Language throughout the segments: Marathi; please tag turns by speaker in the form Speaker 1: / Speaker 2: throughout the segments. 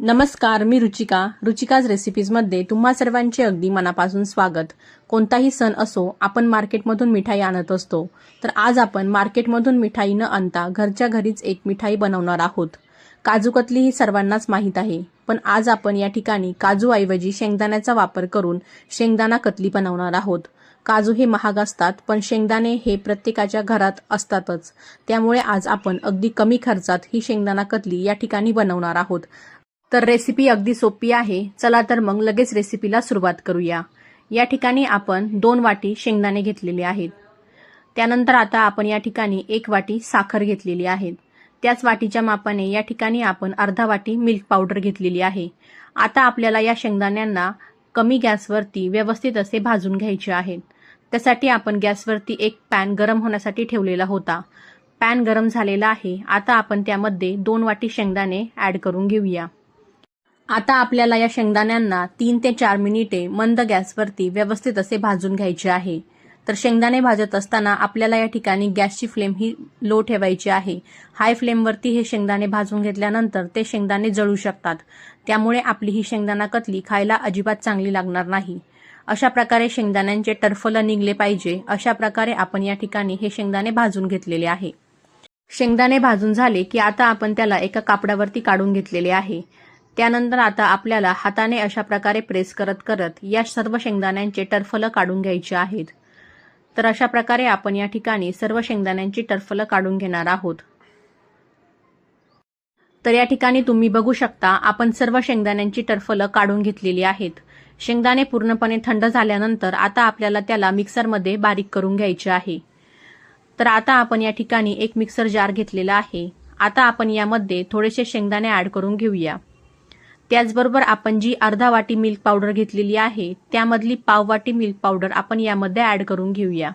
Speaker 1: नमस्कार मी रुचिका. रुचिकाज रेसिपीजमध्ये तुम्हा सर्वांचे अगदी मनापासून स्वागत. कोणताही सण असो आपण मार्केटमधून मिठाई आणत असतो. तर आज आपण मार्केटमधून मिठाई न आणता घरच्या घरीच एक मिठाई बनवणार आहोत. काजूकतली ही सर्वांनाच माहीत आहे. पण आज आपण या ठिकाणी काजूऐवजी शेंगदाण्याचा वापर करून शेंगदाणा कतली बनवणार आहोत. काजू हे महाग असतात पण शेंगदाणे हे प्रत्येकाच्या घरात असतातच. त्यामुळे आज आपण अगदी कमी खर्चात ही शेंगदाणा कतली या ठिकाणी बनवणार आहोत. तर रेसिपी अगदी सोपी आहे. चला तर मग लगेच रेसिपीला सुरुवात करूया. या ठिकाणी आपण दोन वाटी शेंगदाणे घेतलेले आहेत. त्यानंतर आता आपण या ठिकाणी एक वाटी साखर घेतलेली आहे. त्याच वाटीच्या मापाने या ठिकाणी आपण अर्धा वाटी मिल्क पावडर घेतलेली आहे. आता आपल्याला या शेंगदाण्यांना कमी गॅसवरती व्यवस्थित असे भाजून घ्यायचे आहेत त्यासाठी आपण गॅसवरती एक पॅन गरम होण्यासाठी ठेवलेला होता. पॅन गरम झालेला आहे. आता आपण त्यामध्ये दोन वाटी शेंगदाणे ॲड करून घेऊया. आता आपल्याला या शेंगदाण्यांना तीन ते चार मिनिटे मंद गॅसवरती व्यवस्थित असे भाजून घ्यायचे आहे. तर शेंगदाणे भाजत असताना आपल्याला या ठिकाणी गॅसची फ्लेम ही लो ठेवायची आहे. हाय फ्लेमवरती हे शेंगदाणे भाजून घेतल्यानंतर ते शेंगदाणे जळू शकतात. त्यामुळे आपली ही शेंगदाणा कतली खायला अजिबात चांगली लागणार नाही. अशा प्रकारे शेंगदाण्यांचे टर्फलं निघले पाहिजे. अशा प्रकारे आपण या ठिकाणी हे शेंगदाणे भाजून घेतलेले आहे. शेंगदाणे भाजून झाले की आता आपण त्याला एका कापडावरती काढून घेतलेले आहे. त्यानंतर आता आपल्याला हाताने अशा प्रकारे प्रेस करत करत या सर्व शेंगदाण्यांचे टरफलं काढून घ्यायचे आहेत. तर अशा प्रकारे आपण या ठिकाणी सर्व शेंगदाण्यांची टरफलं काढून घेणार आहोत. तर या ठिकाणी तुम्ही बघू शकता आपण सर्व शेंगदाण्यांची टरफलं काढून घेतलेली आहेत. शेंगदाणे पूर्णपणे थंड झाल्यानंतर आता आपल्याला त्याला मिक्सरमध्ये बारीक करून घ्यायचे आहे. तर आता आपण या ठिकाणी एक मिक्सर जार घेतलेला आहे. आता आपण यामध्ये थोडेसे शेंगदाणे ॲड करून घेऊया. त्याचबरोबर आपण जी अर्धा वाटी मिल्क पावडर घेतलेली आहे त्यामधली पाव वाटी मिल्क पावडर आपण यामध्ये ॲड करून घेऊया.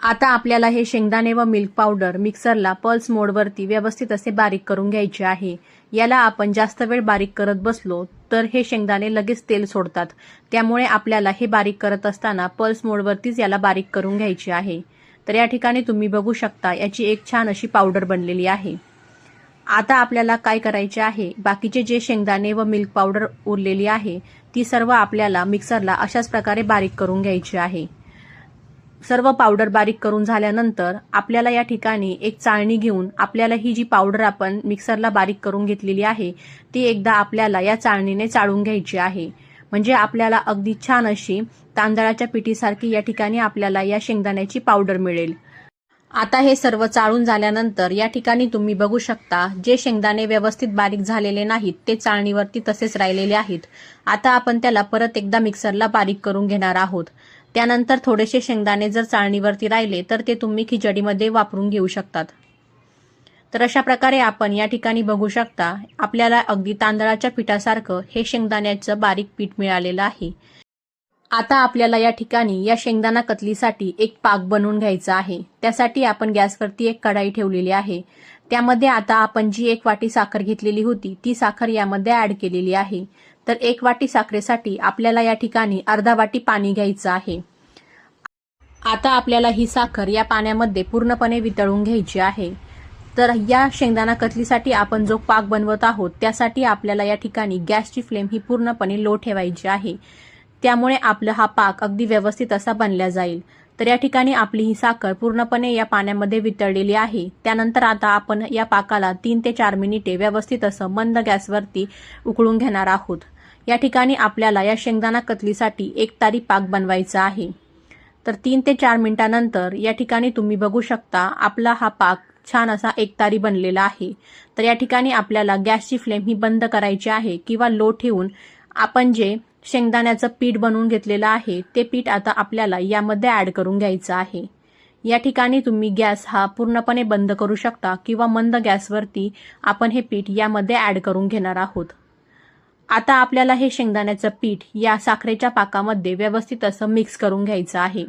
Speaker 1: आता आपल्याला हे शेंगदाणे व मिल्क पावडर मिक्सरला पल्स मोडवरती व्यवस्थित असे बारीक करून घ्यायचे आहे. याला आपण जास्त वेळ बारीक करत बसलो तर हे शेंगदाणे लगेच तेल सोडतात. त्यामुळे आपल्याला हे बारीक करत असताना पल्स मोडवरतीच याला बारीक करून घ्यायचे आहे. तर या ठिकाणी तुम्ही बघू शकता याची एक छान अशी पावडर बनलेली आहे. आता आपल्याला काय करायचे आहे? बाकीचे जे शेंगदाणे व मिल्क पावडर उरलेली आहे ती सर्व आपल्याला मिक्सरला अशाच प्रकारे बारीक करून घ्यायची आहे. सर्व पावडर बारीक करून झाल्यानंतर आपल्याला या ठिकाणी एक चाळणी घेऊन आपल्याला ही जी पावडर आपण मिक्सरला बारीक करून घेतलेली आहे ती एकदा आपल्याला या चाळणीने चाळून घ्यायची आहे. म्हणजे आपल्याला अगदी छान अशी तांदळाच्या पिठीसारखी या ठिकाणी आपल्याला या शेंगदाण्याची पावडर मिळेल. आता हे सर्व चाळून झाल्यानंतर या ठिकाणी तुम्ही बघू शकता जे शेंगदाणे व्यवस्थित बारीक झालेले नाहीत ते चाळणीवरती तसेच राहिलेले आहेत. आता आपण त्याला परत एकदा मिक्सरला बारीक करून घेणार आहोत. त्यानंतर थोडेसे शेंगदाणे जर चाळणीवरती राहिले तर ते तुम्ही खिचडीमध्ये वापरून घेऊ शकतात. तर अशा प्रकारे आपण या ठिकाणी बघू शकता आपल्याला अगदी तांदळाच्या पिठासारखं हे शेंगदाण्याचं बारीक पीठ मिळालेलं आहे. आता आपल्याला या ठिकाणी या शेंगदाणा कतलीसाठी एक पाक बनवून घ्यायचा आहे. त्यासाठी आपण गॅसवरती एक कढाई ठेवलेली आहे. त्यामध्ये आता आपण जी एक वाटी साखर घेतलेली होती ती साखर यामध्ये ऍड केलेली आहे. तर एक वाटी साखरेसाठी आपल्याला या ठिकाणी अर्धा वाटी पाणी घ्यायचं आहे. आता आपल्याला ही साखर या पाण्यामध्ये पूर्णपणे वितळून घ्यायची आहे. तर या शेंगदाणा कतलीसाठी आपण जो पाक बनवत आहोत त्यासाठी आपल्याला या ठिकाणी गॅसची फ्लेम ही पूर्णपणे लो ठेवायची आहे. त्यामुळे आपलं हा पाक अगदी व्यवस्थित असा बनला जाईल. तर या ठिकाणी आपली ही साखर पूर्णपणे या पाण्यामध्ये वितळलेली आहे. त्यानंतर आता आपण या पाकाला तीन ते चार मिनिटे व्यवस्थित असं मंद गॅसवरती उकळून घेणार आहोत. या ठिकाणी आपल्याला या शेंगदाणा कतलीसाठी एक तारी पाक बनवायचा आहे. तर तीन ते चार मिनिटानंतर या ठिकाणी तुम्ही बघू शकता आपला हा पाक छान असा एकतारी बनलेला आहे. तर या ठिकाणी आपल्याला गॅसची फ्लेम ही बंद करायची आहे किंवा लो ठेवून आपण जे शेंगदाण्याचं पीठ बनवून घेतलेलं आहे. ते पीठ आता आपल्याला यामध्ये ॲड करून घ्यायचं आहे. या ठिकाणी तुम्ही गॅस हा पूर्णपणे बंद करू शकता किंवा मंद गॅसवरती आपण हे पीठ यामध्ये ॲड करून घेणार आहोत. आता आपल्याला हे शेंगदाण्याचं पीठ या साखरेच्या पाकामध्ये व्यवस्थित असं मिक्स करून घ्यायचं आहे.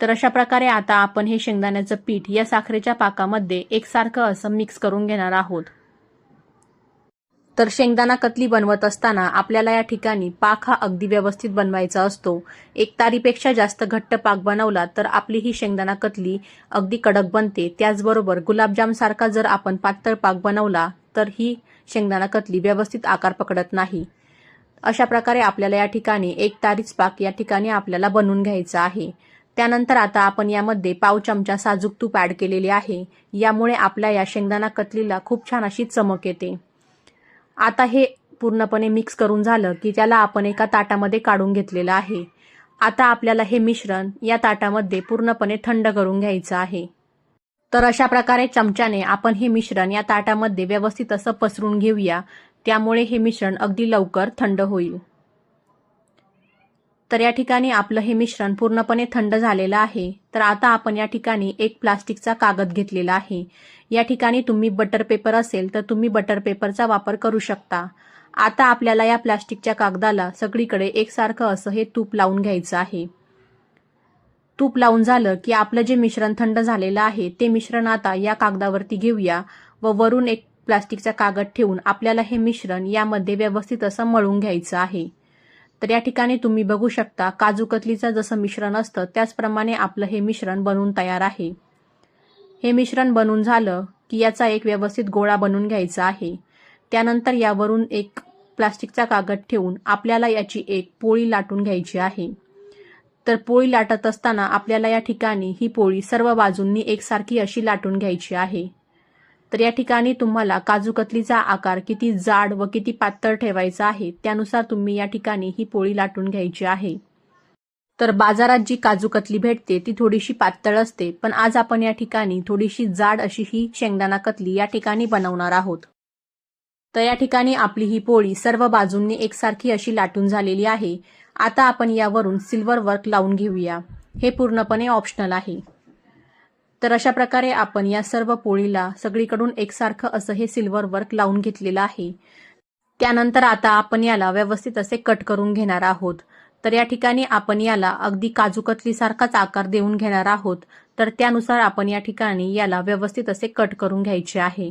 Speaker 1: तर अशा प्रकारे आता आपण हे शेंगदाण्याचं पीठ या साखरेच्या पाकामध्ये एकसारखं असं मिक्स करून घेणार आहोत. तर शेंगदाणा कतली बनवत असताना आपल्याला या ठिकाणी पाक हा अगदी व्यवस्थित बनवायचा असतो. एक तारीपेक्षा जास्त घट्ट पाक बनवला तर आपली ही शेंगदाणा कतली अगदी कडक बनते. त्याचबरोबर गुलाबजामसारखा जर आपण पातळ पाक बनवला तर ही शेंगदाणा कतली व्यवस्थित आकार पकडत नाही. अशा प्रकारे आपल्याला या ठिकाणी एक तारीच पाक या ठिकाणी आपल्याला बनवून घ्यायचा आहे. त्यानंतर आता आपण यामध्ये पाव चमचा साजूक तूप ॲड केलेले आहे. यामुळे आपल्या या शेंगदाणा कतलीला खूप छान अशी चमक येते. आता हे पूर्णपणे मिक्स करून झालं की त्याला आपण एका ताटामध्ये काढून घेतलेलं आहे. आता आपल्याला हे मिश्रण या ताटामध्ये पूर्णपणे थंड करून घ्यायचं आहे. तर अशा प्रकारे चमच्याने आपण हे मिश्रण या ताटामध्ये व्यवस्थित असं पसरून घेऊया. त्यामुळे हे मिश्रण अगदी लवकर थंड होईल. तर या ठिकाणी आपलं हे मिश्रण पूर्णपणे थंड झालेलं आहे. तर आता आपण या ठिकाणी एक प्लास्टिकचा कागद घेतलेला आहे. या ठिकाणी तुम्ही बटर पेपर असेल तर तुम्ही बटर पेपरचा वापर करू शकता. आता आपल्याला या प्लास्टिकच्या कागदाला सगळीकडे एकसारखं असं हे तूप लावून घ्यायचं आहे. तूप लावून झालं की आपलं जे मिश्रण थंड झालेलं आहे ते मिश्रण आता या कागदावरती घेऊया व वरून एक प्लास्टिकचा कागद ठेवून आपल्याला हे मिश्रण यामध्ये व्यवस्थित असं मळून घ्यायचं आहे. तर या ठिकाणी तुम्ही बघू शकता काजू कतलीचं जसं मिश्रण असतं त्याचप्रमाणे आपलं हे मिश्रण बनवून तयार आहे. हे मिश्रण बनवून झालं की याचा एक व्यवस्थित गोळा बनवून घ्यायचा आहे. त्यानंतर यावरून एक प्लास्टिकचा कागद ठेवून आपल्याला याची एक पोळी लाटून घ्यायची आहे. तर पोळी लाटत असताना आपल्याला या ठिकाणी ही पोळी सर्व बाजूंनी एकसारखी अशी लाटून घ्यायची आहे. तर या ठिकाणी तुम्हाला काजू कतलीचा आकार किती जाड व किती पातळ ठेवायचा आहे त्यानुसार तुम्ही या ठिकाणी ही पोळी लाटून घ्यायची आहे. तर बाजारात जी काजू कतली भेटते ती थोडीशी पातळ असते पण आज आपण या ठिकाणी थोडीशी जाड अशी ही शेंगदाणा कतली या ठिकाणी बनवणार आहोत. तर या ठिकाणी आपली ही पोळी सर्व बाजूंनी एकसारखी अशी लाटून झालेली आहे. आता आपण यावरून सिल्वर वर्क लावून घेऊया. हे पूर्णपणे ऑप्शनल आहे. तर अशा प्रकारे आपण या सर्व पोळीला सगळीकडून एकसारखं असं हे सिल्वर वर्क लावून घेतलेलं आहे. त्यानंतर आता आपण याला व्यवस्थित असे कट करून घेणार आहोत. तर या ठिकाणी आपण याला अगदी काजूकतलीसारखाच आकार देऊन घेणार आहोत. तर त्यानुसार आपण या ठिकाणी याला व्यवस्थित असे कट करून घ्यायचे आहे.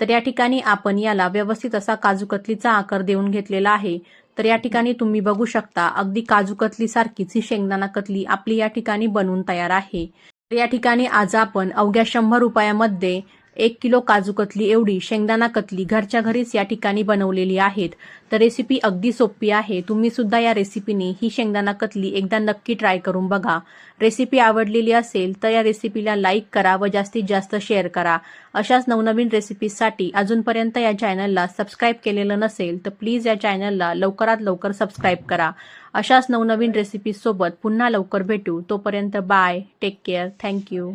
Speaker 1: तर या ठिकाणी आपण याला व्यवस्थित असा काजूकतलीचा आकार देऊन घेतलेला आहे. तर या ठिकाणी तुम्ही बघू शकता अगदी काजू सारखीच ही शेंगदाणा कतली आपली या ठिकाणी बनवून तयार आहे. या ठिकाणी आज आपण अवघ्या शंभर रुपयामध्ये एक किलो काजू कतली एवढी शेंगदाणा कतली घरच्या घरीच या ठिकाणी बनवलेली आहेत. तर रेसिपी अगदी सोपी आहे. तुम्ही सुद्धा या रेसिपीने ही शेंगदाणा कतली एकदा नक्की ट्राय करून बघा. रेसिपी आवडलेली असेल तर या रेसिपीला लाईक करा व जास्तीत जास्त शेअर करा. अशाच नवनवीन रेसिपीजसाठी अजूनपर्यंत या चॅनलला सबस्क्राईब केलेलं नसेल तर प्लीज या चॅनलला लवकरात लवकर सबस्क्राईब करा. अशाच नवनवीन रेसिपीजसोबत पुन्हा लवकर भेटू. तोपर्यंत बाय टेक केअर थँक्यू